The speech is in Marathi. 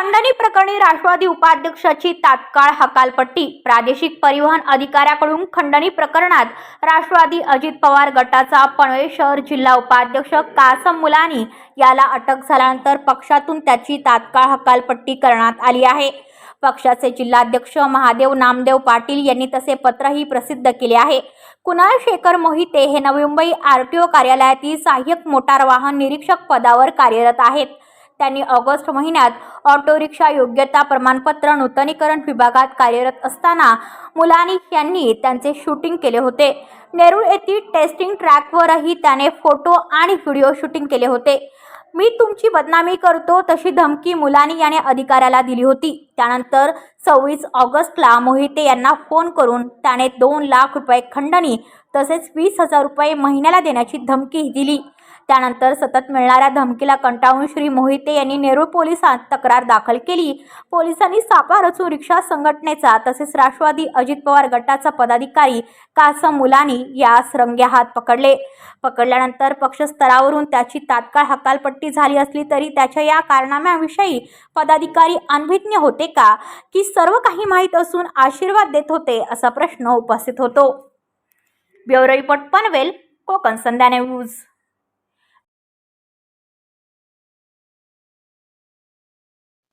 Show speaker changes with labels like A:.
A: खंडणी प्रकरणी राष्ट्रवादी उपाध्यक्षाची तात्काळ हकालपट्टी. प्रादेशिक परिवहन अधिकाऱ्याकडून खंडणी प्रकरणात राष्ट्रवादी अजित पवार गटाचा पनवेल शहर जिल्हा उपाध्यक्ष कासम मुलानी याला अटक झाल्यानंतर पक्षातून त्याची तात्काळ हकालपट्टी करण्यात आली आहे. पक्षाचे जिल्हाध्यक्ष महादेव नामदेव पाटील यांनी तसे पत्रही प्रसिद्ध केले आहे. कुणाल शेखर मोहिते हे Navi Mumbai R T O कार्यालयातील सहाय्यक मोटार वाहन निरीक्षक पदावर कार्यरत आहेत. त्यांनी ऑगस्ट महिन्यात ऑटो रिक्षा योग्यता प्रमाणपत्र नूतनीकरण विभागात कार्यरत असताना मुलानी यांनी त्यांचे शूटिंग केले होते. नेरूळ येथील टेस्टिंग ट्रॅकवरही त्याने फोटो आणि व्हिडिओ शूटिंग केले होते. मी तुमची बदनामी करतो तशी धमकी मुलानी याने अधिकाऱ्याला दिली होती. त्यानंतर सव्वीस ऑगस्टला मोहिते यांना फोन करून त्याने दोन लाख रुपये खंडणी तसेच वीस हजार रुपये महिन्याला देण्याची धमकी दिली. त्यानंतर सतत मिळणाऱ्या धमकीला कंटाळून श्री मोहिते यांनी नेरूळ पोलिसात तक्रार दाखल केली. पोलिसांनी सापा रचून रिक्षा संघटनेचा तसेच राष्ट्रवादी अजित पवार गटाचा पदाधिकारी कासम मुलानी यास रंगे हात पकडले. पकडल्यानंतर पक्षस्तरावरून त्याची तात्काळ हकालपट्टी झाली असली तरी त्याच्या या कारनाम्याविषयी पदाधिकारी अनभिज्ञ होते का? की सर्व काही माहीत असून आशीर्वाद देत होते असा प्रश्न उपस्थित होतो. Bureau report Panvel Konkan Sandhya news.